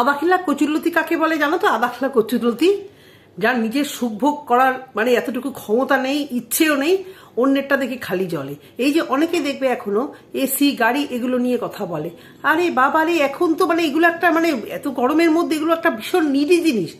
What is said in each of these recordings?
আদাখিলা কচুরলতি কাকে বলে জানো তো? আদাখিলা কচুরলতি, যার নিজের সুখভোগ করার মানে এতটুকু ক্ষমতা নেই, ইচ্ছেও নেই, অন্যেরটা দেখে খালি জলে। এই যে অনেকে দেখবে এখনও এসি গাড়ি এগুলো নিয়ে কথা বলে। আরে বাবা রে, এখন তো মানে এগুলো একটা মানে এত গরমের মধ্যে এগুলো একটা ভীষণ নিডি জিনিস।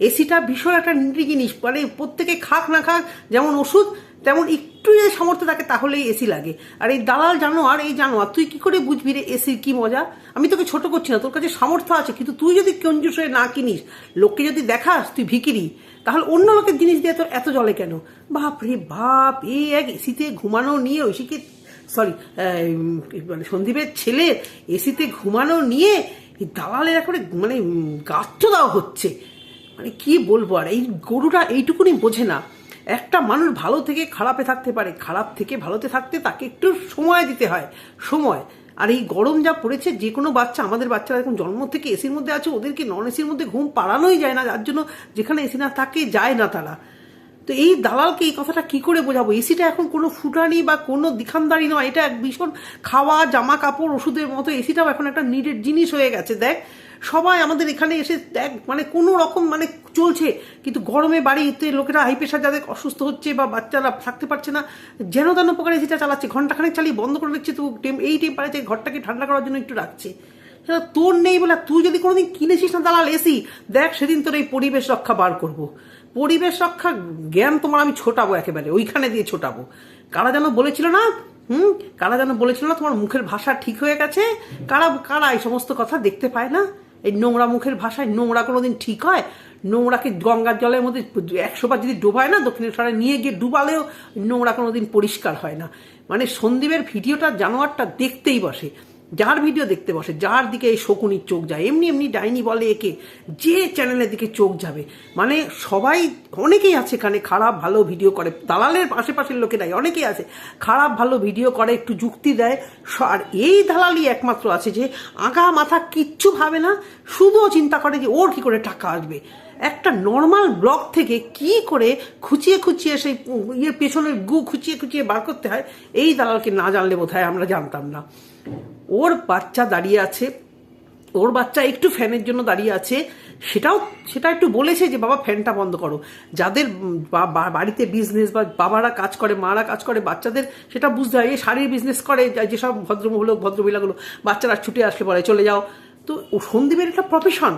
এসিটা ভীষণ একটা নিডি জিনিস। মানে প্রত্যেকে খাক না খাক, যেমন ওষুধ, তেমন একটু যদি সামর্থ্য থাকে তাহলেই এসি লাগে। আর এই দালাল জানো আর এই জানো আর তুই কি করে বুঝবি রে এসির কি মজা? আমি তোকে ছোট করছি না, তোর কাছে সামর্থ্য আছে, কিন্তু তুই যদি কঞ্জুস হয়ে না কিনিস, লোককে যদি দেখাস, তুই ভিকিরি, তাহলে অন্য লোকের জিনিস দিয়ে তোর এত জলে কেন? বাপ রে বাপ এই এক এসিতে ঘুমানো নিয়ে ঐশীকে সরি মানে সন্দীপের ছেলে এসিতে ঘুমানো নিয়ে এই দালালের এখন মানে গাত্র দেওয়া হচ্ছে। মানে কি বলব আর, এই গরুটা এইটুকুনি বোঝে না। একটা মানুষ ভালো থেকে খারাপে থাকতে পারে, খারাপ থেকে ভালোতে থাকতে তাকে একটু সময় দিতে হয়, সময়। আর এই গরম যা পড়েছে, যে কোনো বাচ্চা, আমাদের বাচ্চারা এখন জন্ম থেকে এসির মধ্যে আছে, ওদেরকে নন এসির মধ্যে ঘুম পাড়ানোই যায় না, যার জন্য যেখানে এসি না থাকে যায় না তারা। তো এই দালালকে এই কথাটা কি করে বোঝাবো? এসিটা এখন কোনো ফুটানি বা কোনো দিখানদারি নয়, এটা এক ভীষণ খাওয়া জামা কাপড় ওষুধের মতো এসিটাও এখন একটা নিডেড জিনিস হয়ে গেছে। দেখ, সবাই আমাদের এখানে এসে দেখ মানে কোনো রকম মানে চলছে, কিন্তু গরমে বাড়িতে লোকেরা হাই প্রেশার যাদের অসুস্থ হচ্ছে বা বাচ্চারা থাকতে পারছে না, যেন তেন প্রকার এসিটা চালাচ্ছে। ঘন্টাখানেক চালিয়ে বন্ধ করে দিচ্ছে তো এই টেম্পারেচার ঘরটাকে ঠান্ডা করার জন্য একটু রাখছে। সেটা তোর নেই বলে তুই যদি কোনোদিন কিনেছিস না দালাল এসি দেখ সেদিন তোর এই পরিবেশ রক্ষা বার করব। পরিবেশ রক্ষা জ্ঞান তোমার আমি ছোটাবো একেবারে, ওইখানে দিয়ে ছোটাবো। কারা যেন বলেছিল না, হুম, কারা যেন বলেছিল না তোমার মুখের ভাষা ঠিক হয়ে গেছে? কারা কারা এই সমস্ত কথা দেখতে পায় না? এই নোংরা মুখের ভাষায় নোংরা কোনোদিন ঠিক হয়? নোংরাকে গঙ্গার জলের মধ্যে একশোবার যদি ডোবায় না দক্ষিণেশ্বরে, নিয়ে গিয়ে ডুবালেও নোংরা কোনোদিন পরিষ্কার হয় না। মানে সন্দীপের ভিডিওটা জানোয়ারটা দেখতেই বসে, যার ভিডিও দেখতে বসে, যার দিকে এই শকুনির চোখ যায়। এমনি এমনি ডাইনি বলে একে, যে চ্যানেলের দিকে চোখ যাবে। মানে সবাই, অনেকেই আছে এখানে, খারাপ ভালো ভিডিও করে, দালালের আশেপাশের লোকেরাই অনেকেই আছে, খারাপ ভালো ভিডিও করে, একটু যুক্তি দেয়। আর এই দালালই একমাত্র আছে যে, আগা মাথা কিচ্ছু ভাবে না, শুধু চিন্তা করে যে ওর কি করে টাকা আসবে। একটা নর্মাল ব্লগ থেকে কি করে খুঁচিয়ে খুঁচিয়ে সেই ইয়ের পেছনের গু খুঁচিয়ে খুঁচিয়ে বার করতে হয়, এই দালালকে না জানলে বোধ আমরা জানতাম না। ওর বাচ্চা দাঁড়িয়ে আছে, ওর বাচ্চা একটু ফ্যানের জন্য দাঁড়িয়ে আছে, সেটাও, সেটা একটু বলেছে যে, বাবা, ফ্যানটা বন্ধ করো। যাদের বাড়িতে বিজনেস বা বাবারা কাজ করে, মারা কাজ করে, বাচ্চাদের সেটা বুঝতে হয় এই শাড়ির বিজনেস করে যেসব ভদ্রমহিলা, ভদ্রমহিলাগুলো, বাচ্চারা ছুটে আসলে পরে চলে যাও। তো সন্দীপের এটা প্রফেশন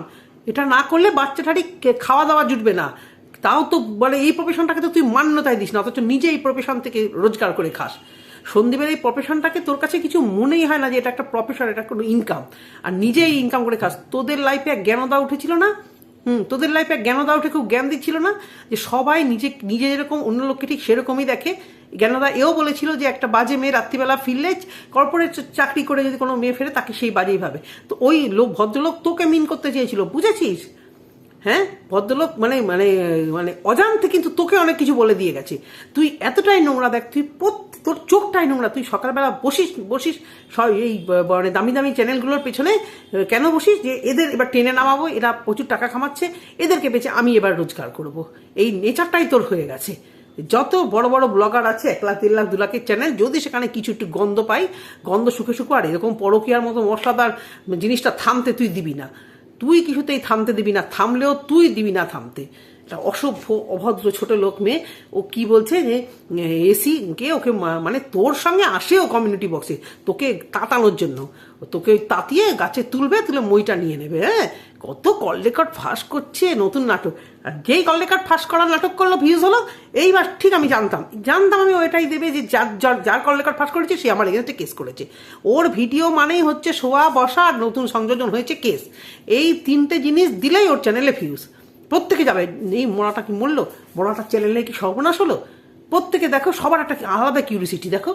এটা না করলে বাচ্চাটারই খাওয়া দাওয়া জুটবে না। তাও তো বলে এই প্রফেশনটাকে তো তুই মান্যতায় দিস না, অথচ নিজে এই প্রফেশন থেকে রোজগার করে খাস। সন্দীপের এই প্রফেশনটাকে তোর কাছে কিছু মনেই হয় না যে এটা একটা প্রফেশন এটা কোনো ইনকাম আর নিজেই ইনকাম করে খাস। তোদের লাইফে এক জ্ঞানদা উঠেছিল না? হুম, তোদের লাইফে এক জ্ঞানদা উঠে খুব জ্ঞান দিচ্ছিল না? যে সবাই নিজে নিজে যেরকম অন্য লোককে ঠিক সেরকমই দেখে। জ্ঞানদা এও বলেছিল যে একটা বাজে মেয়ে রাত্রিবেলা ফিরলে কর্পোরেট চাকরি করে যদি কোনো মেয়ে ফেরে, তাকে সেই বাজেই ভাবে। তো ওই লোক, ভদ্রলোক তোকে মিন করতে চেয়েছিল, বুঝেছিস? হ্যাঁ? ভদ্রলোক মানে মানে মানে অজান্তে কিন্তু তোকে অনেক কিছু বলে দিয়ে গেছে। তুই এতটাই নোংরা দেখ, তুই তোর চোখটাই নোংরা, তুই সকালবেলা বসিস বসিস, সব এই মানে দামি দামি চ্যানেলগুলোর পেছনে কেন বসিস? যে এদের এবার টেনে নামাবো, এরা প্রচুর টাকা কামাচ্ছে, এদেরকে বেঁচে আমি এবার রোজগার করব। এই নেচারটাই তোর হয়ে গেছে। যত বড় বড় ব্লগার আছে, এক লাখ তিন লাখ, দু লাখের চ্যানেল যদি সেখানে কিছু একটু গন্ধ পাই, গন্ধ শুকে শুকো, আর এরকম পরকিয়ার মতো মশলাদার জিনিসটা থামতে তুই দিবি না। তুই কিছুতেই থামতে দিবি না, থামলেও তুই দিবি না থামতে। একটা অসভ্য, অভদ্র ছোট লোক মেয়ে, ও কি বলছে যে, এসি কে ওকে মানে তোর সঙ্গে আসেও কমিউনিটি বক্সে তোকে তাতানোর জন্য। ও তোকে তাতিয়ে গাছে তুলবে, তুলে মইটা নিয়ে নেবে হ্যাঁ? কত কল রেকর্ড ফাঁস করছে নতুন নাটক। আর যেই কল রেকর্ড ফাঁস করার নাটক করল ভিউজ হলো, এইবার ঠিক আমি জানতাম। জানতাম আমি ওইটাই দেবে যে যার যার যার কল রেকর্ড ফাঁস করেছে, সে আমার এগেনস্টে কেস করেছে। ওর ভিডিও মানেই হচ্ছে শোয়া, বসা আর নতুন সংযোজন হয়েছে কেস। এই তিনটে জিনিস দিলেই ওর চ্যানেলে ভিউজ প্রত্যেকে যাবে। এই মরাটা কি মরলো? মোড়াটার চ্যানেলে কি সর্বনাশ হলো? প্রত্যেকে দেখো, সবার একটা আলাদা কিউরিসিটি দেখো।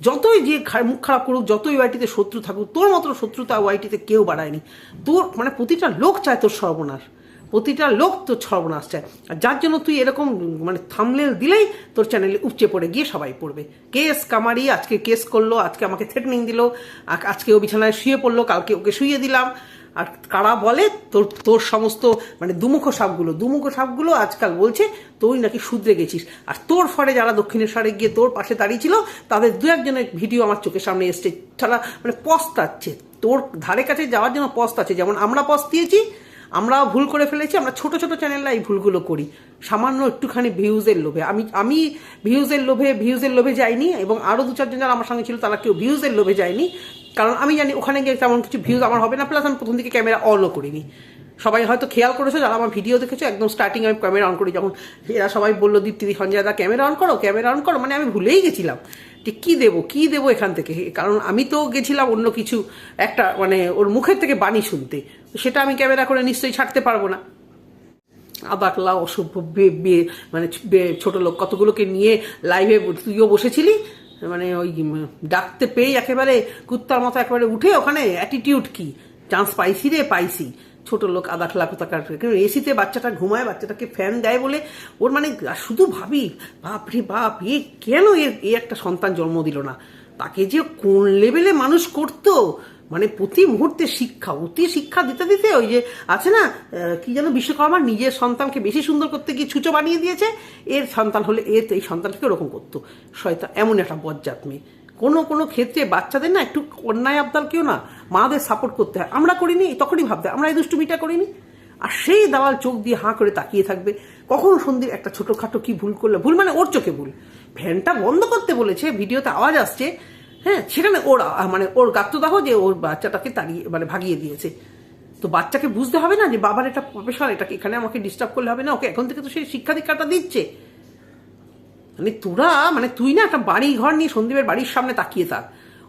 যতই যে মুখ খারাপ করুক, যতই ওয়াইটিতে শত্রু থাকুক, তোর মতো শত্রুতা ওয়াইটিতে কেউ বাড়ায়নি। তোর মানে প্রতিটা লোক চায় তোর সর্বনাশ। প্রতিটা লোক তোর সর্বনাশ চায়। আর যার জন্য তুই এরকম মানে থামলেল দিলেই তোর চ্যানেলে উপচে পড়ে, গিয়ে সবাই পড়বে। কেস কামারি, আজকে কেস করল, আজকে আমাকে থ্রেটনিং দিল আজকে ও বিছানায় শুয়ে পড়ল, কালকে ওকে শুয়ে দিলাম। আর কারা বলে? তোর তোর সমস্ত মানে দুমুখ সাপগুলো। দুমুখ সাপগুলো আজকাল বলছে, তুই নাকি শুধরে গেছিস। আর তোর ফলে যারা দক্ষিণেশ্বরে গিয়ে তোর পাশে দাঁড়িয়েছিল, তাদের দু একজনের ভিডিও আমার চোখের সামনে এসছে। ছাড়া মানে পস্তাচ্ছে। তোর ধারে কাছে যাওয়ার জন্য পস্তাচ্ছে। যেমন আমরা পস্তিয়েছি আমরাও ভুল করে ফেলেছি, আমরা ছোট ছোট চ্যানেলরা এই ভুলগুলো করি। সামান্য একটুখানি ভিউজের লোভে। আমি আমি ভিউজের লোভে ভিউজের লোভে যাইনি, এবং আরও দু চারজন যারা আমার সঙ্গে ছিল, তারা কেউ ভিউজের লোভে যায়নি। কারণ আমি জানি ওখানে গিয়ে তেমন কিছু ভিউজ আমার হবে না প্লাস আমি প্রথম দিকে ক্যামেরা অনও করিনি। সবাই হয়তো খেয়াল করেছ, যারা আমার ভিডিও দেখেছ, একদম স্টার্টিং আমি ক্যামেরা অন করি, যখন এরা সবাই বলল, দীপ্তি, সঞ্জয় দা ক্যামেরা অন করো ক্যামেরা অন করো। মানে আমি ভুলেই গেছিলাম যে কী দেবো কী দেবো এখান থেকে। কারণ আমি তো গেছিলাম অন্য কিছু, একটা মানে ওর মুখের থেকে বাণী শুনতে। সেটা আমি ক্যামেরা করে নিশ্চয়ই ছাড়তে পারব না। আবাকলা অসভ্য মানে ছোট লোক, কতগুলোকে নিয়ে লাইভে তুইও বসেছিলি মানে ওই ডাকতে পেয়ে একেবারে কুত্তার মতো একেবারে উঠে ওখানে অ্যাটিটিউড কি? চান্স পাইছি রে, পাইছি। ছোট লোক আধা খেলা কোথাকার এসিতে বাচ্চাটা ঘুমায়, বাচ্চাটাকে ফ্যান দেয় বলে ওর মানে শুধু ভাবি, বাপ রে বাপ, এ কেন এ একটা সন্তান জন্ম দিল না? তাকে যে কোন লেভেলে মানুষ করতো? মানে প্রতি মুহূর্তে শিক্ষা, অতি শিক্ষা দিতে দিতে ওই যে আছে না কি যেন বিশ্বকর্মা নিজের সন্তানকে বেশি সুন্দর করতে গিয়ে ছুচো বানিয়ে দিয়েছে, এর সন্তান হলে এ এই সন্তানকে ওরকম করতো। শয়তান, এমন একটা বজ্জাত মেয়ে। কোনো কোনো ক্ষেত্রে বাচ্চাদের না একটু অন্যায় আবদারকেও না, মাদের সাপোর্ট করতে হয়। আমরা করিনি তখনই ভাবতে আমরা এই দুষ্টুমিটা করিনি। আর সেই দালাল চোখ দিয়ে হাঁ করে তাকিয়ে থাকবে, কখন সন্দীপ একটা ছোটোখাটো কি ভুল করলে, ভুল মানে ওর চোখে ভুল। ফ্যানটা বন্ধ করতে বলেছে, ভিডিওতে আওয়াজ আসছে হ্যাঁ সেখানে ওর মানে ওর গাত্রদাহ যে ওর বাচ্চাটাকে তাড়িয়ে মানে ভাগিয়ে দিয়েছে। তো বাচ্চাকে বুঝতে হবে না যে বাবার এটা প্রফেশন এটাকে এখানে আমাকে ডিস্টার্ব করলে হবে না, ওকে এখন থেকে তো সেই শিক্ষা দীক্ষাটা দিচ্ছে। মানে তোরা মানে তুই না একটা বাড়ি ঘর নিয়ে সন্দীপের বাড়ির সামনে তাকিয়ে থাক।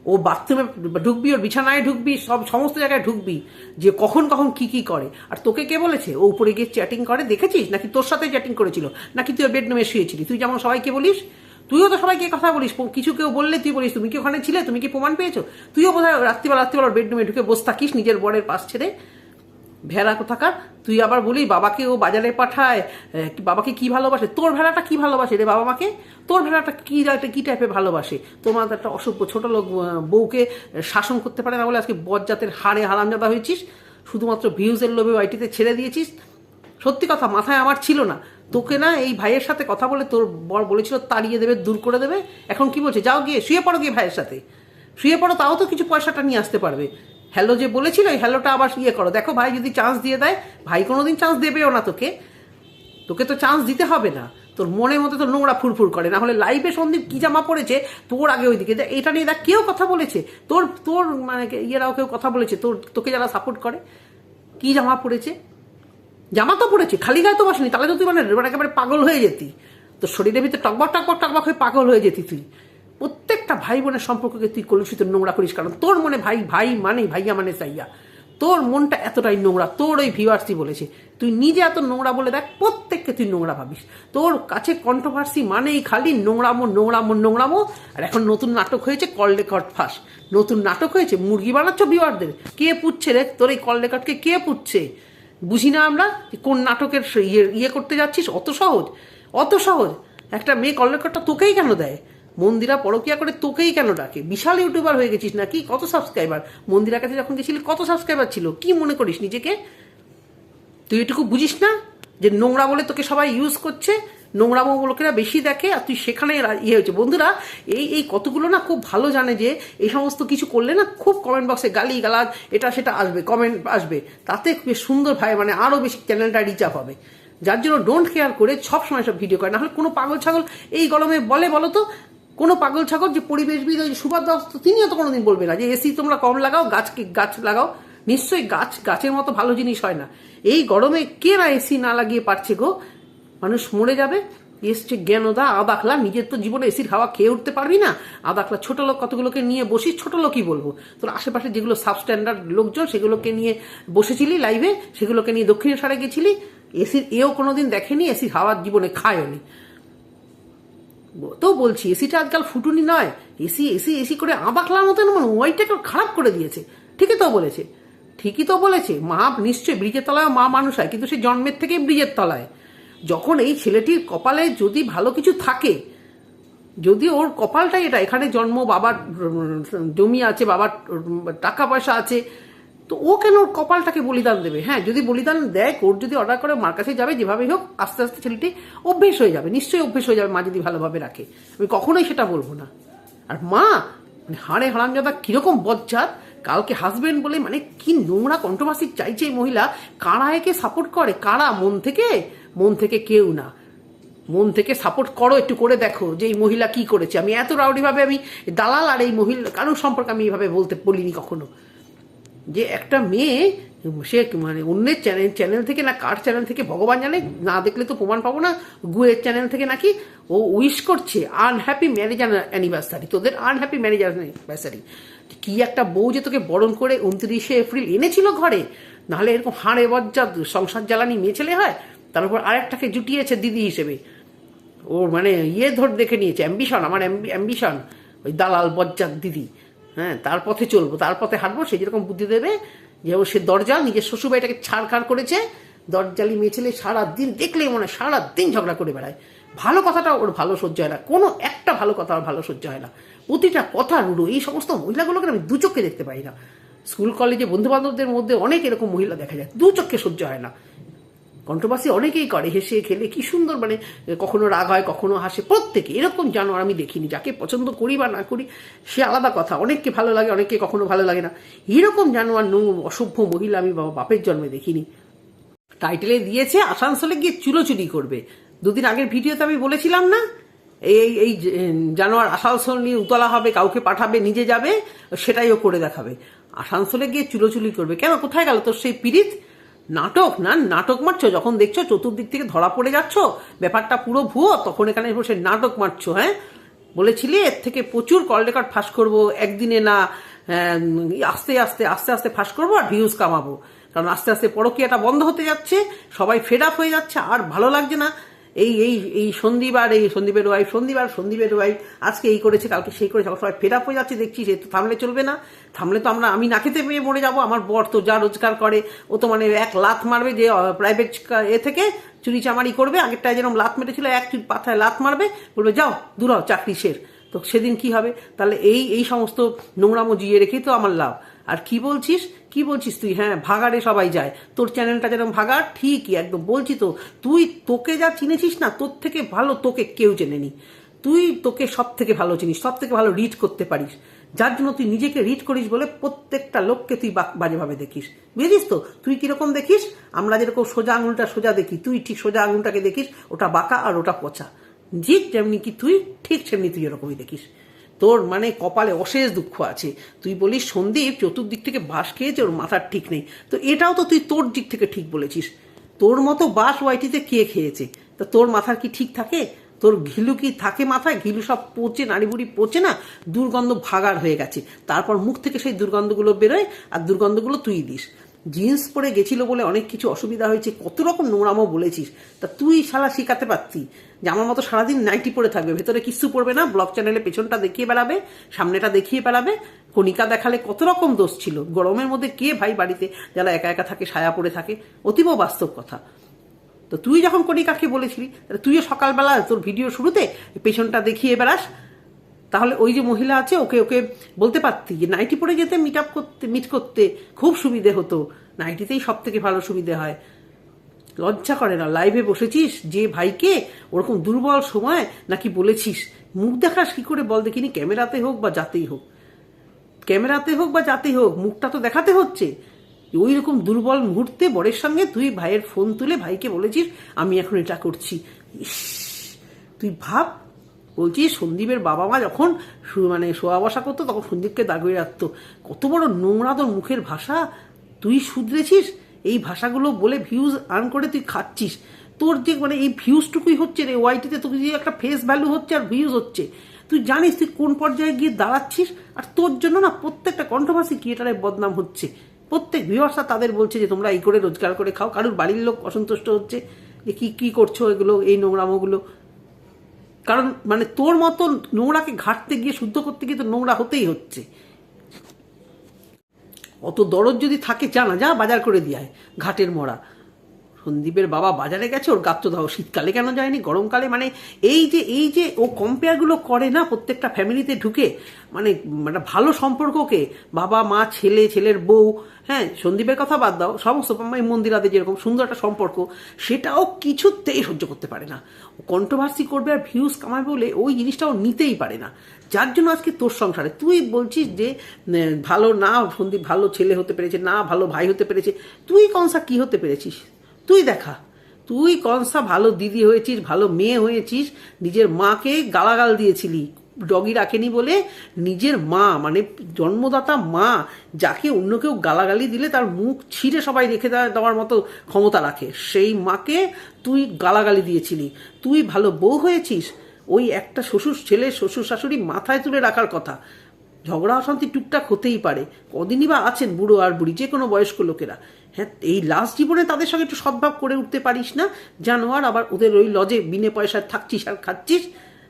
ও বাথরুমে ঢুকবি, ওর বিছানায় ঢুকবি, সব সমস্ত জায়গায় ঢুকবি, যে কখন কখন কি কি করে। আর তোকে কে বলেছে? ও উপরে গিয়ে চ্যাটিং করে, দেখেছিস? নাকি তোর সাথে চ্যাটিং করেছিল? নাকি তুই বেডরুমে শুয়েছিলি? তুই যেমন সবাইকে বলিস তুইও তো সবাইকে কথা বলিস কিছু কেউ বললে তুই বলিস, তুমি কি ওখানে ছিলে? তুমি কি প্রমাণ পেয়েছ? তুইও বোধহয় রাত্রিবেলা রাত্রিবেলা বেডরুমে ঢুকে বসে থাকিস, নিজের বরের পাশ ছেড়ে। ভেড়া কোথাকার? তুই আবার বলি বাবাকে ও বাজারে পাঠায় বাবাকে কি ভালোবাসে? তোর ভেড়াটা কি ভালোবাসে রে বাবা মাকে? তোর ভেড়াটা কি একটা কি টাইপের ভালোবাসে? তোমার একটা অসভ্য ছোট লোক বউকে শাসন করতে পারে না বলে আজকে বজ্জাতের হাড়ে হারামজাদা হয়েছিস। শুধুমাত্র ভিউজের লোভে ওয়াইটিতে ছেড়ে দিয়েছিস। সত্যি কথা, মাথায় আমার ছিল না। তোকে না এই ভাইয়ের সাথে কথা বলে তোর বর বলেছিল তাড়িয়ে দেবে, দূর করে দেবে। এখন কি বলছে? যাও গিয়ে, শুয়ে পড়ো গিয়ে ভাইয়ের সাথে। শুয়ে পড়ো, তাও তো কিছু পয়সাটা নিয়ে আসতে পারবে। হ্যালো যে বলেছিল ওই হ্যালোটা আবার ইয়ে করো। দেখো ভাই যদি চান্স দিয়ে দেয়, ভাই কোনোদিন চান্স দেবেও না তোকে। তোকে তো চান্স দিতে হবে না। তোর মনের মতো তো নোংরা ফুরফুর করে। না হলে লাইভে সন্দীপ কি জামা পড়েছে তোর আগে ওইদিকে এটা নিয়ে দেখ, কেউ কথা বলেছে। তোর তোর মানে ইয়েরাও কেউ কথা বলেছে। তোর, তোকে যারা সাপোর্ট করে, কি জামা পড়েছে জামা তো পড়েছে, খালি গায়ে তো বসনি, তাহলে তো তুই মানে একেবারে পাগল হয়ে যেতি। তোর শরীরের ভিতরে টকবক টকবক টকবক হয়ে পাগল হয়ে যেতি তুই। প্রত্যেকটা ভাই বোনের সম্পর্ককে তুই কলুষিত নোংরা করিস, কারণ তোর মনে ভাই ভাই মানে ভাইয়া মানে সাইয়া। তোর মনটা এতটাই নোংরা, তোর ওই ভিউয়ার্সই বলেছে। তুই নিজে এত নোংরা বলে দেখ, প্রত্যেককে তুই নোংরা ভাবিস। তোর কাছে কন্ট্রোভার্সি মানেই খালি নোংরামো নোংরামো নোংরামো, আর এখন নতুন নাটক হয়েছে কল রেকর্ড ফাঁস। নতুন নাটক হয়েছে, মুরগি বানাচ্ছ ভিউয়ারদের, কে পুচ্ছে রে? তোর এই কল রেকর্ডকে কে পুচ্ছে? বুঝি না আমরা কোন নাটকের ইয়ে ইয়ে করতে যাচ্ছিস? অত সহজ। অত সহজ। একটা মেয়ে কল তোকেই কেন দেয়? মন্দিরা পরকিয়া করে তোকেই কেন ডাকে? বিশাল ইউটিউবার হয়ে গেছিস নাকি? কত সাবস্ক্রাইবার? মন্দিরার কাছে যখন গেছিলি, কত সাবস্ক্রাইবার ছিল? কি মনে করিস নিজেকে? তুই এটুকু বুঝিস না যে নোংরা বলে তোকে সবাই ইউজ করছে? নোংরামো লোকেরা বেশি দেখে আর তুই সেখানে ইয়ে হয়েছে। বন্ধুরা, এই এই কতগুলো না খুব ভালো জানে যে এই সমস্ত কিছু করলে না খুব কমেন্ট বক্সে গালি গালাজ এটা সেটা আসবে কমেন্ট আসবে। তাতে বেশ সুন্দর ভাই মানে আরও বেশি চ্যানেলটা রিচ আপ হবে। যার জন্য ডোন্ট কেয়ার করে সব সময় সব ভিডিও করে। না হলে কোনো পাগল ছাগল এই গরমে বলে, বলো তো, কোনো পাগল ছাগল যে পরিবেশবিদ ওই সুভাষ দাস তিনিও তো কোনোদিন বলবে না যে এসি তোমরা কম লাগাও গাছকে গাছ লাগাও। নিশ্চয়ই গাছ, গাছের মতো ভালো জিনিস হয় না। এই গরমে কে না এসি না লাগিয়ে পারছে গো? মানুষ মরে যাবে। এসছে জ্ঞান জ্ঞানদা আদাখলা নিজের তো জীবনে এসির হাওয়া খেয়ে উঠতে পারবি না। আদাখলা ছোট লোক কতগুলোকে নিয়ে বসিস, ছোট লোকই বলব। তোর আশেপাশে যেগুলো সাবস্ট্যান্ডার্ড লোকজন, সেগুলোকে নিয়ে বসেছিলি লাইভে সেগুলোকে নিয়ে দক্ষিণেশ্বরে গেছিলি। এসির, এও কোনোদিন দেখেনি, এসির হাওয়ার জীবনে খায়নি। তো বলছি, এসিটা আজকাল ফুটুনি নয়। এসি এসি এসি করে আবাকলার মতন মানে ওইটাকে খারাপ করে দিয়েছে। ঠিকই তো বলেছে। ঠিকই তো বলেছে। মা নিশ্চয়ই ব্রিজের তলায় মা মানুষ হয়, কিন্তু সে জন্মের থেকেই ব্রিজের তলায়। যখন এই ছেলেটির কপালে যদি ভালো কিছু থাকে, যদি ওর কপালটাই এটা, এখানে জন্ম, বাবার জমি আছে, বাবার টাকা পয়সা আছে, তো ও কেন ওর কপালটাকে বলিদান দেবে? হ্যাঁ যদি বলিদান দেয়, কোর্ট যদি অর্ডার করে, মার কাছে যাবে, যেভাবেই হোক, আস্তে আস্তে ছেলেটি অভ্যেস হয়ে যাবে, নিশ্চয়ই অভ্যেস হয়ে যাবে মা যদি ভালোভাবে রাখে। আমি কখনোই সেটা বলব না। আর মা মানে হাড়ে হারামজাদা কীরকম বজ্জাত, কালকে হাজবেন্ড বলে মানে কি নোংরা কন্ট্রোভার্সি চাইছে এই মহিলা, কারা একে সাপোর্ট করে, কারা মন থেকে মন থেকে কেউ না। মন থেকে সাপোর্ট করো, একটু করে দেখো যে এই মহিলা কি করেছে। আমি এত রাউডিভাবে আমি দালাল আর এই মহিলা, কারোর সম্পর্কে আমি এইভাবে বলতে বলিনি কখনো। যে একটা মেয়ে, সে মানে অন্যের চ্যানেল চ্যানেল থেকে না, কার চ্যানেল থেকে ভগবান জানে, না দেখলে তো প্রমাণ পাবো না, গুয়ের চ্যানেল থেকে নাকি ও উইশ করছে আনহ্যাপি ম্যারেজ অ্যানিভার্সারি তোদের আনহ্যাপি ম্যারেজ অ্যানিভার্সারি কি একটা বউ যে তোকে বরণ করে উনত্রিশে এপ্রিল এনেছিল ঘরে? নাহলে এরকম হাড়ে বজ্জা সংসার জ্বালানি মেয়ে ছেলে হয়? তার উপর আরেকটাকে জুটিয়েছে দিদি হিসেবে। ও মানে ইয়ে ধর দেখে নিয়েছে অ্যাম্বিশন আমার অ্যাম্বিশন ওই দালাল বজ্জাত দিদি। হ্যাঁ তার পথে চলবো, তার পথে হাঁটবো, সে যেরকম বুদ্ধি দেবে যে ও সে দরজাল, নিজের শ্বশুরবাড়িটাকে ছাড়খাড় করেছে, দরজালি মেয়ে ছেলে সারাদিন দেখলেই মনে হয় সারাদিন ঝগড়া করে বেড়ায়। ভালো কথাটা ওর ভালো সহ্য হয় না, কোনো একটা ভালো কথা ওর ভালো সহ্য হয় না। প্রতিটা কথা রুড়ো, এই সমস্ত মহিলাগুলোকে আমি দু চোখে দেখতে পাই না। স্কুল, কলেজে বন্ধু বান্ধবদের মধ্যে অনেক এরকম মহিলা দেখা যায়, দু চোখে সহ্য হয় না। কন্ট্রোভার্সি অনেকেই করে, হেসে, খেলে, কি সুন্দর মানে কখনো রাগ হয়, কখনো হাসে, প্রত্যেকে, এরকম জানোয়ার আমি দেখিনি, যাকে পছন্দ করি বা না করি, সে আলাদা কথা, অনেককে ভালো লাগে, অনেককে কখনো ভালো লাগে না। এরকম জানোয়ার নৌ, অসভ্য মহিলা আমি বাবা, বাপের জন্মে দেখিনি। টাইটেলে দিয়েছে, আসানসোলে গিয়ে চুলোচুরি করবে। দুদিন আগের ভিডিওতে আমি বলেছিলাম না, এই এই জানোয়ার আসানসোল নিয়ে উতলা হবে, কাউকে পাঠাবে, নিজে যাবে সেটাই ও করে দেখাবে। আসানসোলে গিয়ে চুলোচুলি করবে। কেন? কোথায় গেল তোর সেই পিরিত নাটক না, নাটক মারছো? যখন দেখছ চতুর্দিক থেকে ধরা পড়ে যাচ্ছ, ব্যাপারটা পুরো ভুয়ো, তখন এখানে বসে নাটক মারছো হ্যাঁ? বলেছিলে, এর থেকে প্রচুর কল রেকর্ড ফাঁস করব, একদিনে না আস্তে আস্তে আস্তে আস্তে ফাঁস করব আর ভিউজ কামাবো। কারণ আস্তে আস্তে পরকীয়াটা বন্ধ হতে যাচ্ছে, সবাই ফেড আপ হয়ে যাচ্ছে, আর ভালো লাগছে না। এই এই এই সন্দীপার, এই সন্দীপের ওয়াইফ সন্দীপ আর সন্দীপের ওয়াইফ আজকে এই করেছে, কালকে সেই করেছে সবাই ফেড আপ হয়ে যাচ্ছে, দেখছি সে তো থামলে চলবে না, থামলে তো আমরা, আমি না খেতে পেয়ে মরে যাব, আমার বর তো যা রোজগার করে, ও তো মানে এক লাত মারবে যে প্রাইভেট এ থেকে চুরি চামারি করবে, আগেরটায় যেরকম লাত মেরেছিল, এক পাথায় লাত মারবে, বলবে যাও, দূর চাকরি শের তো সেদিন কি হবে? তাহলে এই এই সমস্ত নোংরামো জিয়ে রেখেই তো আমার লাভ। আর কি বলছিস? কি বলছিস তুই? হ্যাঁ ভাগাড়ে সবাই যায়। তোর চ্যানেলটা যেরকম ভাগাড়, ঠিকই একদম। বলছি তো, তুই তোকে যা চিনেছিস না, তোর থেকে ভালো তোকে কেউ চেনেনি। তুই তোকে সব থেকে ভালো চিনিস সব থেকে ভালো রিড করতে পারিস। যার জন্য তুই নিজেকে রিড করিস বলে প্রত্যেকটা লোককে তুই বাজেভাবে দেখিস। বুঝেছিস তো? তুই কীরকম দেখিস? আমরা যেরকম সোজা আঙুলটা সোজা দেখি, তুই ঠিক সোজা আঙুলটাকে দেখিস, ওটা বাঁকা আর ওটা পচা। ঠিক যেমনি কি তুই, ঠিক সেমনি তুই এরকমই দেখিস। তোর মানে কপালে অশেষ দুঃখ আছে। তুই বলিস, সন্দীপ চতুর্দিক থেকে বাস খেয়েছে, ওর মাথার ঠিক নেই। তো এটাও তো তুই তোর দিক থেকে ঠিক বলেছিস। তোর মতো বাস ওয়াইটিতে কে খেয়েছে? তা তোর মাথার কি ঠিক থাকে? তোর ঘিলু কি থাকে মাথায়? ঘিলু সব পচে নাড়ি বুড়ি পচে না? দুর্গন্ধ ভাগার হয়ে গেছে। তারপর মুখ থেকে সেই দুর্গন্ধগুলো বেরোয়, আর দুর্গন্ধগুলো তুই দিস। জিন্স পরে গেছিল বলে অনেক কিছু অসুবিধা হয়েছে, কত রকম নোংরামও বলেছিস? তা তুই শালা শিখাতে পারতি। যে আমার মতো সারাদিন নাইটি পরে থাকবে, ভেতরে কিচ্ছু পড়বে না ব্লগ চ্যানেলে পেছনটা দেখিয়ে বেড়াবে, সামনেটা দেখিয়ে বেড়াবে, কণিকা দেখালে কত রকম দোষ ছিল। গরমের মধ্যে কে ভাই বাড়িতে যারা একা একা থাকে, সায়া পড়ে থাকে? অতীব বাস্তব কথা। তো তুই যখন কণিকাকে বলেছিলি, তাহলে তুইও সকালবেলা তোর ভিডিও শুরুতে পেছনটা দেখিয়ে বেড়াস তাহলে ওই যে মহিলা আছে, ওকে ওকে বলতে পারতি যে নাইটি পরে যেতে মিট আপ করতে মিট করতে খুব সুবিধে হতো। নাইটিতেই সব থেকে ভালো সুবিধে হয়। লজ্জা করে না লাইভে বসেছিস যে ভাইকে ওরকম দুর্বল সময় নাকি বলেছিস? মুখ দেখাস কি করে বল দেখিনি, ক্যামেরাতে হোক বা যাতেই হোক। ক্যামেরাতে হোক বা যাতেই হোক, মুখটা তো দেখাতে হচ্ছে। ওই রকম দুর্বল মুহূর্তে বরের সঙ্গে তুই ভাইয়ের ফোন তুলে ভাইকে বলেছিস, আমি এখন এটা করছি। তুই ভাব বলছিস সন্দীপের বাবা মা যখন মানে শোয়া বসা করতো, তখন সন্দীপকে দাগিয়ে রাখতো। কত বড় নোংরা তোর মুখের ভাষা। তুই শুধরেছিস? এই ভাষাগুলো বলে ভিউজ আর্ন করে তুই খাচ্ছিস। তোর যে মানে এই ভিউজটুকুই হচ্ছে রে ওয়াইটিতে তোর যে একটা ফেস ভ্যালু হচ্ছে আর ভিউজ হচ্ছে। তুই জানিস তুই কোন পর্যায়ে গিয়ে দাঁড়াচ্ছিস? আর তোর জন্য না প্রত্যেকটা কন্ট্রোভার্সি ক্রিয়েটারের বদনাম হচ্ছে। প্রত্যেক ভিউয়ার্সরা তাদের বলছে যে, তোমরা এই করে রোজগার করে খাও। কারোর বাড়ির লোক অসন্তুষ্ট হচ্ছে। যে কী কী করছ এগুলো, এই নোংরামোগুলো? কারণ মানে তোর মতো নোংরাকে ঘাটতে গিয়ে, শুদ্ধ করতে গিয়ে তো নোংরা হতেই হচ্ছে। অত দরদ যদি থাকে জানা যা বাজার করে দিয়ে ঘাটের মরা। সন্দীপের বাবা বাজারে গেছে, ওর গাত্র দাও শীতকালে কেন যায়নি, গরমকালে? মানে এই যে এই যে ও কম্পেয়ারগুলো করে না, প্রত্যেকটা ফ্যামিলিতে ঢুকে মানে মানে ভালো সম্পর্ককে, বাবা, মা, ছেলে, ছেলের বউ হ্যাঁ সন্দীপের কথা বাদ দাও, সমস্ত মন্দিরাতে যেরকম সুন্দর একটা সম্পর্ক, সেটাও কিছুতেই সহ্য করতে পারে না। কন্ট্রোভার্সি করবে আর ভিউজ কামাবে বলে ওই জিনিসটাও নিতেই পারে না। যার জন্য আজকে তোর সংসারে, তুই বলছিস যে ভালো না, সন্দীপ ভালো ছেলে হতে পেরেছে, না ভালো ভাই হতে পেরেছে, তুই কনসা কি হতে পেরেছিস? তুই দেখা। তুই কনসা ভালো দিদি হয়েছিস, ভালো মেয়ে হয়েছিস, নিজের মাকে গালাগাল দিয়েছিলি, ডগি রাখেনি বলে নিজের মা মানে জন্মদাতা মা, যাকে অন্য কেউ গালাগালি দিলে তার মুখ ছিঁড়ে সবাই রেখে দেওয়া- দেওয়ার মতো ক্ষমতা রাখে। সেই মাকে তুই গালাগালি দিয়েছিলি। তুই ভালো বউ হয়েছিস? ওই একটা শ্বশুর ছেলে শ্বশুর শাশুড়ি মাথায় তুলে রাখার কথা। ঝগড়া অশান্তি টুকটাক হতেই পারে। কদিনই বা আছেন বুড়ো আর বুড়ি, যে কোনো বয়স্ক লোকেরা। হ্যাঁ এই লাস্ট জীবনে তাদের সঙ্গে একটু সদ্ভাব করে উঠতে পারিস না? জানোয়ার, আবার ওদের ওই লজে বিনে পয়সায় থাকছিস আর খাচ্ছিস?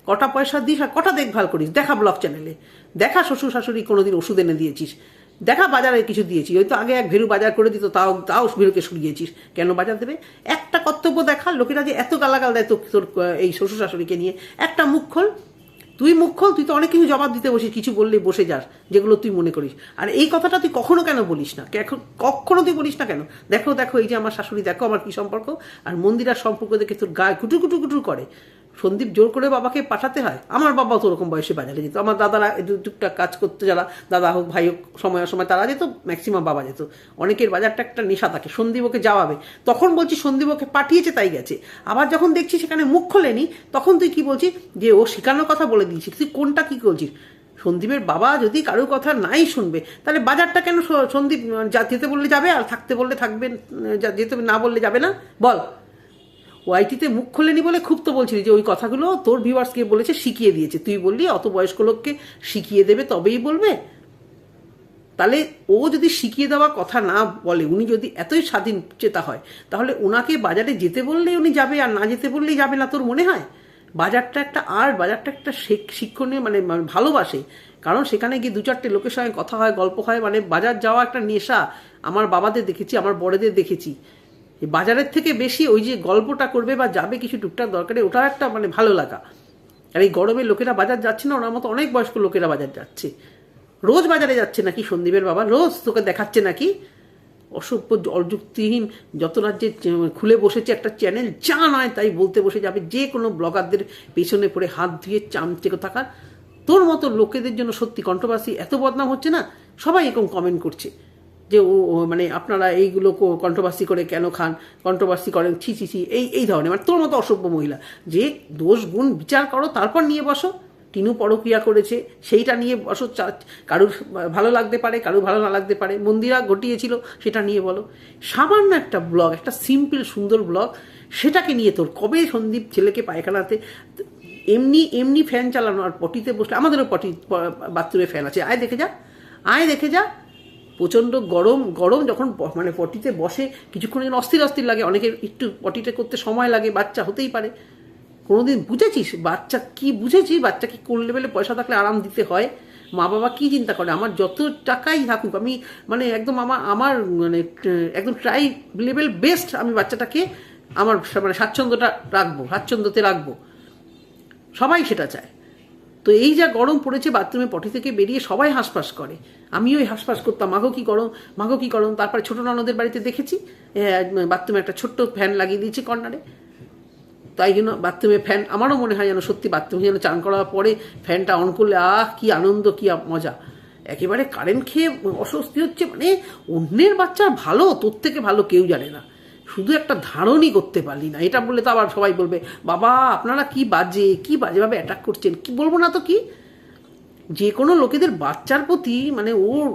কটা পয়সা দিস আর কটা দেখভাল করিস? দেখা ব্লগ চ্যানেলে। দেখা শ্বশুর শাশুড়ি কোনোদিন ওষুধ এনে দিয়েছিস। দেখা বাজারে কিছু দিয়েছি ওই তো আগে এক ভেরু বাজার করে দিত, তাও তাও ভেরুকে সরিয়েছিস। কেন বাজার দেবে? একটা কর্তব্য দেখা, লোকেরা যে এত গালাগাল দেয় তোর এই শ্বশুর শাশুড়িকে নিয়ে। একটা মুখ খোল। তুই মুখ খোল, তুই তো অনেক কিছু জবাব দিতে বসিস, কিছু বললেই বসে যাস, যেগুলো তুই মনে করিস। আর এই কথাটা তুই কখনো কেন বলিস না? কখনো তুই বলিস না কেন? দেখো দেখো, এই যে আমার শাশুড়ি, দেখো আমার কি সম্পর্ক, আর মন্দিরার সম্পর্ক দেখে তোর গায়ে কুটুর কুটুর কুটুর করে। সন্দীপ জোর করে বাবাকে পাঠাতে হয়। আমার বাবাও তো ওরকম বয়সে বাজারে যেত। আমার দাদারা টুকটাক কাজ করতে, যারা দাদা হোক, ভাই হোক, সময় সময় তারা যেত ম্যাক্সিমাম বাবা যেত। অনেকের বাজারটা একটা নেশা থাকে, সন্দীপ ওকে যাওয়াবে। তখন বলছি, সন্দীপ ওকে পাঠিয়েছে, তাই গেছে। আবার যখন দেখছি সেখানে মুখ খোলেনি, তখন তুই কি বলছিস? যে ও শেখানোর কথা বলে দিয়েছিস। তুই কোনটা কি করছিস? সন্দীপের বাবা যদি কারোর কথা নাই শুনবে, তাহলে বাজারটা কেন সন্দীপ যেতে বললে যাবে আর থাকতে বললে থাকবে যেতে না বললে যাবে না? বল। ওআইটিতে মুখ খোলেনি বলে খুব তো বলছিলি যে ওই কথাগুলো তোর ভিউয়ার্সকে বলেছে, শিখিয়ে দিয়েছে। তুই বললি, অত বয়স্ক লোককে শিখিয়ে দেবে, তবেই বলবে। তাহলে ও যদি শিখিয়ে দেওয়া কথা না বলে, উনি যদি এতই স্বাধীন চেতা হয়, তাহলে ওনাকে বাজারে যেতে বললেই উনি যাবে আর না যেতে বললেই যাবে না তোর মনে হয়? বাজারটা একটা আর্ট বাজারটা একটা শিক্ষণীয় মানে ভালোবাসে। কারণ সেখানে গিয়ে দু চারটে লোকের সঙ্গে কথা হয়, গল্প হয় মানে বাজার যাওয়া একটা নেশা। আমার বাবাদের দেখেছি, আমার বড়দের দেখেছি। বাজারের থেকে বেশি ওই যে গল্পটা করবে বা যাবে কিছু টুকটাক দরকারে, ওটাও একটা মানে ভালো লাগা। আর এই গরমে লোকেরা বাজার যাচ্ছে না, ওনার মতো অনেক বয়স্ক লোকেরা বাজার যাচ্ছে। রোজ বাজারে যাচ্ছে নাকি সন্দীপের বাবা? রোজ তোকে দেখাচ্ছে নাকি? অসভ্য অযুক্তিহীন যত রাজ্যে খুলে বসেছে একটা চ্যানেল, যা নয় তাই বলতে বসে যাবে। যে কোনো ব্লগারদের পেছনে পড়ে হাত ধুয়ে চামচে থাকার তোর মতো লোকেদের জন্য সত্যি কন্ট্রোভার্সি এত বদনাম হচ্ছে না? সবাই এরকম কমেন্ট করছে। যে ও মানে আপনারা এইগুলো কন্ট্রোভার্সি করে কেন খান? কন্ট্রোভার্সি করেন, ছি ছি ছি, এই এই ধরনের। মানে তোর মতো অসভ্য মহিলা, যে দোষ, গুণ বিচার করো, তারপর নিয়ে বসো। টিনু পরক্রিয়া করেছে, সেইটা নিয়ে বসো কারুর ভালো লাগতে পারে, কারুর ভালো না লাগতে পারে। মন্দিরা ঘটিয়েছিল, সেটা নিয়ে বলো। সামান্য একটা ব্লগ, একটা সিম্পল, সুন্দর ব্লগ, সেটাকে নিয়ে তোর কবে সন্দীপ ছেলেকে পায়খানাতে, এমনি এমনি ফ্যান চালানো আর পটিতে বসলে, আমাদেরও পটি বাথরুমে ফ্যান আছে। আয় দেখে যা, আয় দেখে যা প্রচণ্ড গরম গরম যখন মানে পটিতে বসে কিছুক্ষণ যেন অস্থির অস্থির লাগে। অনেকের একটু পটিতে করতে সময় লাগে, বাচ্চা হতেই পারে। কোনোদিন বুঝেছিস? বাচ্চা কি বুঝেছিস? বাচ্চা কি কোন লেভেলে পয়সা থাকলে আরাম দিতে হয়? মা বাবা কি চিন্তা করে? আমার যত টাকাই থাকুক, আমি মানে একদম আমার আমার মানে একদম ট্রাই লেভেল বেস্ট আমি বাচ্চাটাকে আমার মানে স্বাচ্ছন্দ্যটা রাখব, স্বাচ্ছন্দ্যতে রাখব। সবাই সেটা চায়। তো এই যা গরম পড়েছে বাথরুমে পটি থেকে বেরিয়ে সবাই হাঁসফাঁস করে। আমিও ওই হাঁসফাঁস করতাম। মাগো কি গরম মাগো কি গরম তারপরে ছোট ননদের বাড়িতে দেখেছি বাথরুমে একটা ছোট্ট ফ্যান লাগিয়ে দিয়েছে কর্নারে তাই জন্য বাথরুমে ফ্যান আমারও মনে হয় যেন সত্যি বাথরুমে যেন চান করার পরে ফ্যানটা অন করলে, আহ, কি আনন্দ, কি মজা। একেবারে কারেন্ট খেয়ে অস্বস্তি হচ্ছে মানে অন্যের বাচ্চা ভালো, তোর থেকে ভালো কেউ জানে না। শুধু একটা ধারণই করতে পারলি না। এটা বললে তো আবার সবাই বলবে, বাবা, আপনারা কি বাজে, কি বাজেভাবে অ্যাটাক করছেন? কি বলব না তো কি? যে কোনো লোকেদের বাচ্চার প্রতি মানে ওর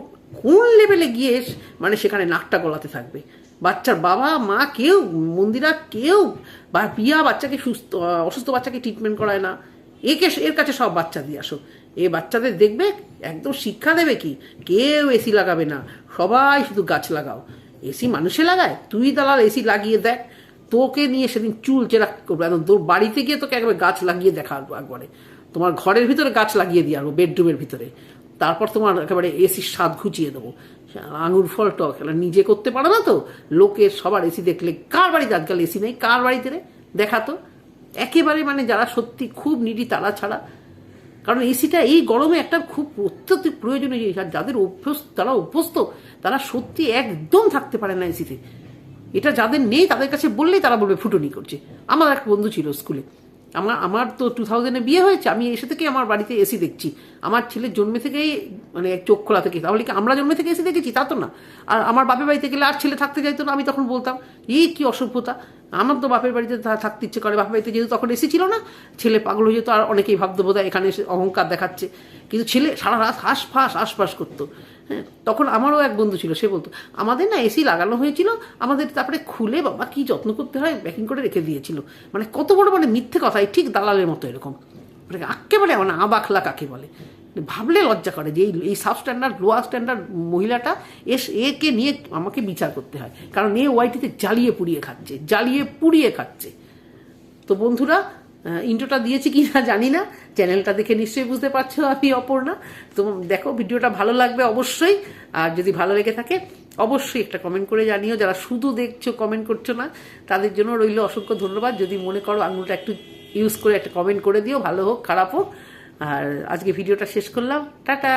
কোন লেভেলে গিয়ে মানে সেখানে নাকটা গলাতে থাকবে। বাচ্চার বাবা, মা কেউ, মন্দিরা কেউ, বা পিয়া বাচ্চাকে সুস্থ, অসুস্থ বাচ্চাকে ট্রিটমেন্ট করায় না। একে, এর কাছে সব বাচ্চা দিয়ে আসো। এ বাচ্চাদের দেখবে, একদম শিক্ষা দেবে কি? কেউ এসি লাগাবে না। সবাই শুধু গাছ লাগাও। এসি মানুষে লাগায়? তুই দালাল এসি লাগিয়ে দেখ। তোকে নিয়ে সেদিন চুল চেরা করব। একদম তোর বাড়িতে গিয়ে তোকে একবার গাছ লাগিয়ে দেখা একবারে। তোমার ঘরের ভিতরে গাছ লাগিয়ে দিয়ে আসব বেডরুমের ভিতরে। তারপর তোমার একেবারে এসির স্বাদ ঘুচিয়ে দেবো। আঙুর ফল টক নিজে করতে পারো না তো? লোকের সবার এসি দেখলে, কার বাড়িতে আজকাল এসি নেই? কার বাড়িতে রে? দেখাতো একেবারে মানে যারা সত্যি খুব নিডি তারা ছাড়া কারণ এসিটা এই গরমে একটা খুব অত্যন্ত প্রয়োজনীয় জিনিস, আর যাদের অভ্যস্ত তারা অভ্যস্ত, তারা সত্যি একদম থাকতে পারে না এসিতে। এটা যাদের নেই, তাদের কাছে বললেই তারা বলবে, ফুটনি করছে। আমার এক বন্ধু ছিল স্কুলে। আমার আমার তো টু থাউজেন্ডে বিয়ে হয়েছে, আমি এসে থেকে আমার বাড়িতে এসি দেখছি। আমার ছেলের জন্মে থেকেই মানে চোখ খোলা থেকে, তাহলে কি আমরা জন্মে থেকে এসে দেখেছি? তা তো না। আর আমার বাপের বাড়িতে গেলে আর ছেলে থাকতে চাইতো না, আমি তখন বলতাম এই কি অসভ্যতা। আমার তো বাপের বাড়িতে থাকতে ইচ্ছে করে, বাপের বাড়িতে যেহেতু তখন এসি ছিল না, ছেলে পাগল হয়ে যেত, আর অনেকেই ভাবতো বোধহয় এখানে এসে অহংকার দেখাচ্ছে। কিন্তু ছেলে সারা রাত হাঁসফাঁস হাঁসফাঁস করতো। হ্যাঁ তখন আমারও এক বন্ধু ছিল, সে বলতো, আমাদের না এসি লাগানো হয়েছিল, আমাদের তারপরে খুলে বাবা কি যত্ন করতে হয় প্যাকিং করে রেখে দিয়েছিল। মানে কত বড় মানে মিথ্যে কথাই ঠিক দালালের মতো এরকম। মানে একেবারে মানে আবাখলা কাকে বলে। ভাবলে লজ্জা করে যে এই এই সাব স্ট্যান্ডার্ড লোয়ার স্ট্যান্ডার্ড মহিলাটা এস, একে নিয়ে আমাকে বিচার করতে হয়। কারণ এ ওয়াইটিতে জ্বালিয়ে পুড়িয়ে খাচ্ছে, জ্বালিয়ে পুড়িয়ে খাচ্ছে। তো বন্ধুরা ইন্ট্রোটা দিয়েছি কি না জানি না। চ্যানেলটা দেখে নিশ্চয়ই বুঝতে পারছ আমি, অপর্ণা। তো দেখো, ভিডিওটা ভালো লাগবে অবশ্যই। আর যদি ভালো লেগে থাকে, অবশ্যই একটা কমেন্ট করে জানিও। যারা শুধু দেখছ কমেন্ট করছ না, তাদের জন্য রইল অসংখ্য ধন্যবাদ। যদি মনে করো আঙুলটা একটু ইউজ করে একটা কমেন্ট করে দিও, ভালো হোক, খারাপ হোক। আর আজকে ভিডিওটা শেষ করলাম। টাটা!